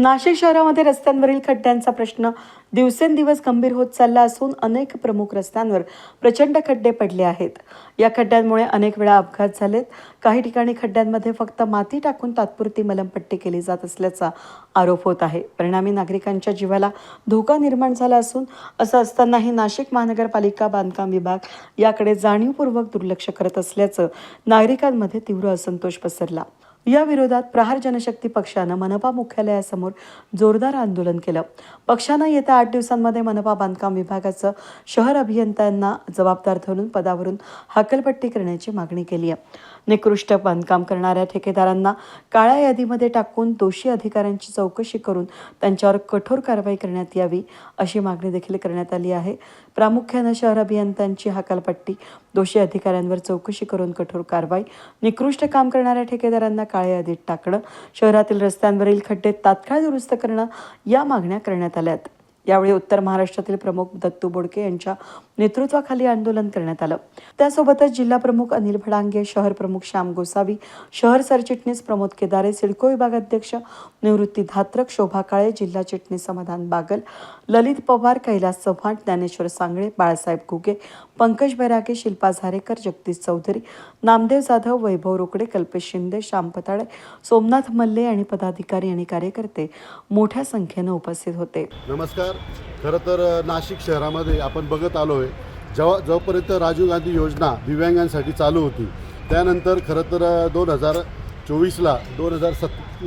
नाशिक शहरामध्ये रस्त्यांवरील खड्ड्यांचा प्रश्न दिवसेंदिवस गंभीर होत चालला असून अनेक प्रमुख रस्त्यांवर प्रचंड खड्डे पडले आहेत. या खड्ड्यांमुळे अनेक वेळा अपघात झालेत. काही ठिकाणी खड्ड्यांमध्ये फक्त माती टाकून तात्पुरती मलमपट्टी केली जात असल्याचा आरोप होत आहे. परिणामी नागरिकांच्या जीवाला धोका निर्माण झाला असून असं असतानाही नाशिक महानगरपालिका बांधकाम विभाग याकडे जाणीवपूर्वक दुर्लक्ष करत असल्याचं नागरिकांमध्ये तीव्र असंतोष पसरला. या विरोधात प्रहार जनशक्ती पक्षानं मनपा मुख्यालयासमोर जोरदार आंदोलन केलं. पक्षानं येत्या आठ दिवसांमध्ये मनपा बांधकाम विभागाचं शहर अभियंत्यांना जबाबदार धरून पदावरून हकलपट्टी करण्याची मागणी केली आहे. निकृष्ट बांधकाम करणाऱ्या ठेकेदारांना काळ्या यादीमध्ये टाकून दोषी अधिकाऱ्यांची चौकशी करून त्यांच्यावर कठोर कारवाई करण्यात यावी अशी मागणी देखील करण्यात आली आहे. प्रामुख्यानं शहर अभियंत्यांची हकालपट्टी. दोषी अधिकाऱ्यांवर चौकशी करून कठोर कारवाई. निकृष्ट काम करणाऱ्या ठेकेदारांना काळ्या यादीत टाकणं. शहरातील रस्त्यांवरील खड्डे तात्काळ दुरुस्त करणं या मागण्या करण्यात आल्यात. यावेळी उत्तर महाराष्ट्रातील प्रमुख दत्तू बोडके यांच्या नेतृत्वाखाली आंदोलन करण्यात आलं. त्यासोबतच जिल्हा प्रमुख अनिल भडांगे शहर प्रमुख श्याम गोसावी शहर सरचिटणीस प्रमोद केदारे सिडको विभागाध्यक्ष निवृत्ती धात्रक शोभा काळे जिल्हा चिटणीस समाधान बागल ललित पवार कैलास चव्हाण ज्ञानेश्वर सांगळे बाळासाहेब घुगे पंकज बैरागे शिल्पा झारेकर जगदीश चौधरी नामदेव जाधव वैभव रोकडे कल्पेश शिंदे श्याम पताळे सोमनाथ मल्ले आणि पदाधिकारी आणि कार्यकर्ते मोठ्या संख्येनं उपस्थित होते. नमस्कार. खरं तर नाशिक शहरामध्ये आपण बघत आलो आहे जेव्हा जोपर्यंत राजीव गांधी योजना दिव्यांगांसाठी चालू होती त्यानंतर खरं तर दोन हजार चोवीसला दोन हजार सत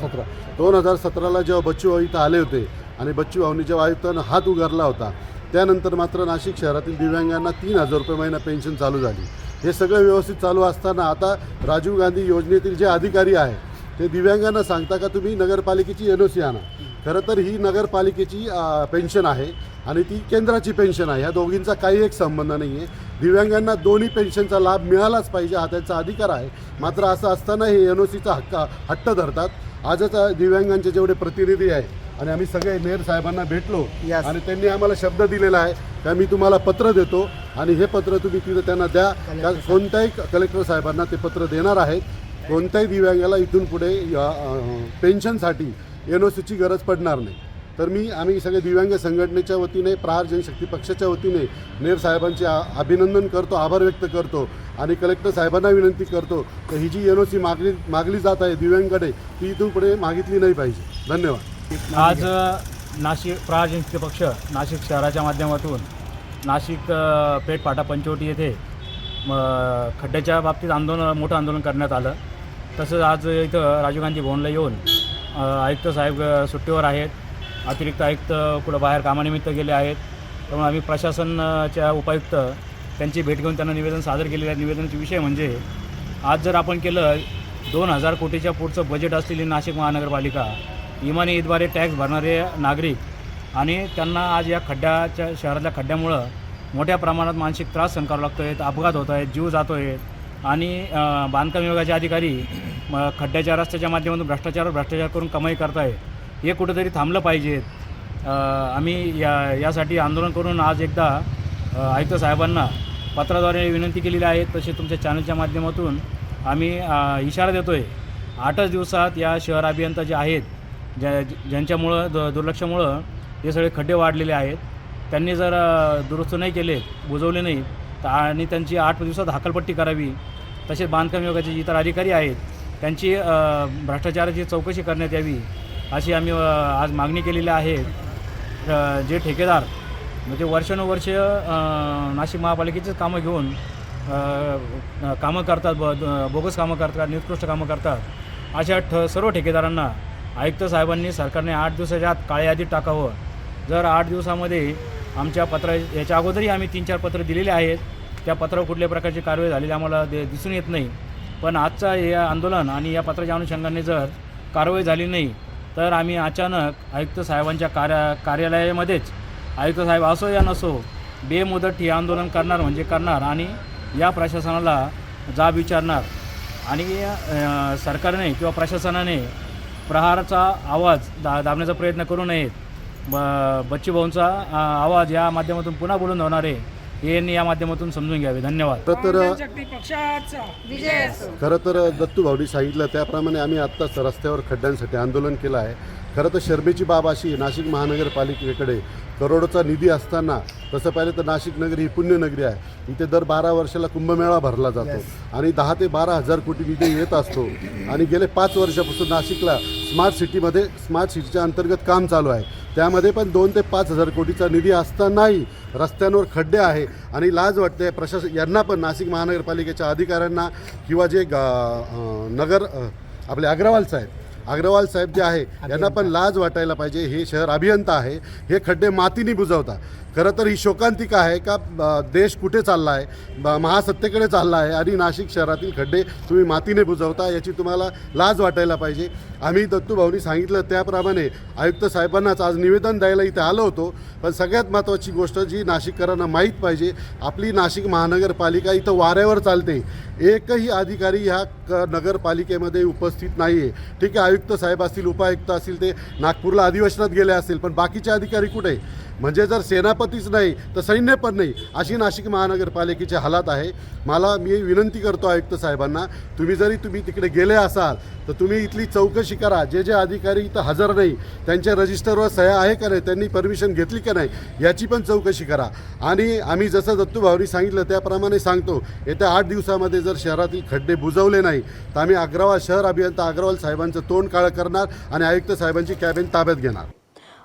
सतरा दोन हजार सतराला जेव्हा बच्चू भाऊ इथं आले होते आणि बच्चू भाऊनी जेव्हा आयुक्तांना हात उगारला होता त्यानंतर मात्र नाशिक शहरातील दिव्यांगांना तीन हजार रुपये महिना पेन्शन चालू झाली. हे सगळं व्यवस्थित चालू असताना आता राजीव गांधी योजनेतील जे अधिकारी आहे ते दिव्यांगांना सांगता का तुम्ही नगरपालिकेची एन ओ सी आणा? खरं तर ही नगरपालिकेची पेन्शन आहे आणि ती केंद्राची पेन्शन आहे. ह्या दोघींचा काही एक संबंध नाही आहे दिव्यांगांना दोन्ही पेन्शनचा लाभ मिळालाच पाहिजे हा त्यांचा अधिकार आहे. मात्र असं असताना हे एन ओ सीचा हक्क हट्ट धरतात. आजच दिव्यांगांचे जेवढे प्रतिनिधी आहे आणि आम्ही सगळे मेयर साहेबांना भेटलो Yes. आणि त्यांनी आम्हाला शब्द दिलेला आहे का मी तुम्हाला पत्र देतो आणि हे पत्र तुम्ही तिथं त्यांना द्या. त्या कोणत्याही कलेक्टर साहेबांना ते पत्र देणार आहेत. कोणत्याही दिव्यांगाला इथून पुढे या, पेन्शनसाठी एन ओ सीची गरज पडणार नाही. तर मी आम्ही सगळे दिव्यांग संघटनेच्या वतीने प्रहार जनशक्ती पक्षाच्या वतीने नेर साहेबांचे अभिनंदन करतो आभार व्यक्त करतो आणि कलेक्टर साहेबांना विनंती करतो तर ही जी एन ओ सी मागली मागली जात आहे दिव्यांकडे ती इथून पुढे मागितली नाही पाहिजे. धन्यवाद. आज नाशिक प्रहार जनशक्ती पक्ष नाशिक शहराच्या माध्यमातून नाशिक अ, पेठ फाटा पंचवटी येथे खड्ड्याच्या बाबतीत आंदोलन मोठं आंदोलन करण्यात आलं. तसंच आज इथं राजीव गांधी भवनला येऊन आयुक्त साहेब सुट्टीवर आहेत. अतिरिक्त आयुक्त कुठं बाहेर कामानिमित्त गेले आहेत. त्यामुळे आम्ही प्रशासनाच्या उपायुक्त त्यांची भेट घेऊन त्यांना निवेदन सादर केलेलं आहे. निवेदनाचा विषय म्हणजे आज जर आपण केलं दोन हजार कोटीच्या पुढचं बजेट असलेली नाशिक महानगरपालिका इमानीद्वारे टॅक्स भरणारे नागरिक आणि त्यांना आज या खड्ड्याच्या शहरातल्या खड्ड्यामुळं मोठ्या प्रमाणात मानसिक त्रास सहन करावा लागतो आहेत अपघात होत आहेत जीव जातो आहे आणि बांधकाम विभागाचे अधिकारी म, खड्ड्याच्या रस्त्याच्या माध्यमातून भ्रष्टाचार भ्रष्टाचार करून कमाई करताय हे कुठंतरी थांबलं पाहिजेत आम्ही या यासाठी आंदोलन करून आज एकदा आयुक्त साहेबांना पत्राद्वारे विनंती केलेली आहे. तसे तुमच्या चॅनलच्या माध्यमातून आम्ही इशारा देतो आहे आठच दिवसात या शहर अभियंता जे आहेत ज्या ज्यांच्यामुळं द दुर्लक्षामुळं हे सगळे खड्डे वाढलेले आहेत त्यांनी जर दुरुस्त नाही केले बुजवले नाही तर आणि त्यांची आठ दिवसात हाकलपट्टी करावी तसेच बांधकाम विभागाचे जे इतर अधिकारी आहेत त्यांची भ्रष्टाचाराची चौकशी करण्यात यावी अशी आम्ही आज मागणी केलेली आहे. जे ठेकेदार म्हणजे वर्षानुवर्ष नाशिक महापालिकेचीच कामं घेऊन कामं करतात ब बोगस कामं करतात निकृष्ट कामं करतात अशा ठ सर्व ठेकेदारांना आयुक्त साहेबांनी सरकारने आठ दिवसाच्या आत काळ्या यादीत टाकावं. जर आठ दिवसामध्ये आमच्या पत्रा याच्या अगोदरही आम्ही तीन चार पत्र दिलेले आहेत. त्या पत्रावर कुठल्या प्रकारची कारवाई झालेली आम्हाला दे दिसून येत नाही. पण आजचा हे आंदोलन आणि या पत्राच्या अनुषंगाने जर कारवाई झाली नाही तर आम्ही अचानक आयुक्त साहेबांच्या कार्या कार्यालयामध्येच आयुक्त साहेब असो या नसो बेमुदत हे आंदोलन करणार म्हणजे करणार आणि या प्रशासनाला जाब विचारणार. आणि सरकारने किंवा प्रशासनाने प्रहाराचा आवाज दा दाबण्याचा प्रयत्न करू नयेत. ब बच्चूभाऊंचा आवाज या माध्यमातून पुन्हा बोलून होणार आहे. यांनी या माध्यमातून समजून घ्यावे. धन्यवाद. खरं तर खरं तर दत्तू भाऊनी सांगितलं त्याप्रमाणे आम्ही आत्ताच रस्त्यावर खड्ड्यांसाठी आंदोलन केलं आहे. खरं तर शर्मेची बाब अशी नाशिक महानगरपालिकेकडे करोडोचा निधी असताना तसं पाहिलं तर नाशिक नगरी ही पुण्यनगरी आहे. इथे दर बारा वर्षाला कुंभमेळा भरला जातो आणि दहा ते बारा हजार कोटी निधी येत असतो. आणि गेले पाच वर्षापासून नाशिकला स्मार्ट सिटीमध्ये स्मार्ट सिटीच्या अंतर्गत काम चालू आहे. त्यामध्ये पण दोन ते पाच हजार कोटीचा निधी असतानाही रस्त्यांवर खड्डे आहे. आणि लाज वाटते प्रशासन यांना पण नाशिक महानगरपालिकेच्या अधिकाऱ्यांना किंवा जे गा नगर आपले अग्रवाल साहेब अग्रवाल साहेब जे आहे यांना पण लाज वाटायला पाहिजे. हे शहर अभियंता आहे. हे खड्डे मातीने बुजवता खरं तर ही शोकांतिका आहे का देश कुठे चालला आहे महासत्तेकडे चालला आहे आणि नाशिक शहरातील खड्डे तुम्ही मातीने बुजवता याची तुम्हाला लाज वाटायला पाहिजे. आम्ही दत्तूभाऊंनी सांगितलं त्याप्रमाणे आयुक्त साहेबांनाच आज निवेदन द्यायला इथे आलो होतो. पण सगळ्यात महत्त्वाची गोष्ट जी नाशिककरांना माहीत पाहिजे आपली नाशिक महानगरपालिका इथं वाऱ्यावर चालते. एकही अधिकारी ह्या क नगरपालिकेमध्ये उपस्थित नाही आहे ठीक आहे आयुक्त साहेब असतील उपायुक्त असतील ते नागपूरला अधिवेशनात गेले असतील पण बाकीचे अधिकारी कुठे? म्हणजे जर सेनापतीच नाही तर सैन्य पण नाही अशी नाशिक महानगरपालिकेचे हालात आहे. मला मी विनंती करतो आयुक्त साहेबांना तुम्ही जरी तुम्ही तिकडे गेले असाल तर तुम्ही इथली चौकशी करा. जे जे अधिकारी इथं हजर नाही त्यांच्या रजिस्टरवर सह्या आहे का नाही त्यांनी परमिशन घेतली का नाही याची पण चौकशी करा. आणि आम्ही जसं दत्तूभावनी सांगितलं त्याप्रमाणे सांगतो येत्या आठ दिवसामध्ये जर शहरातील खड्डे बुजवले नाही तर आम्ही अग्रवाल शहर अभियंता अग्रवाल साहेबांचं तोंड काळं करणार आणि आयुक्त साहेबांची कॅबिन ताब्यात घेणार.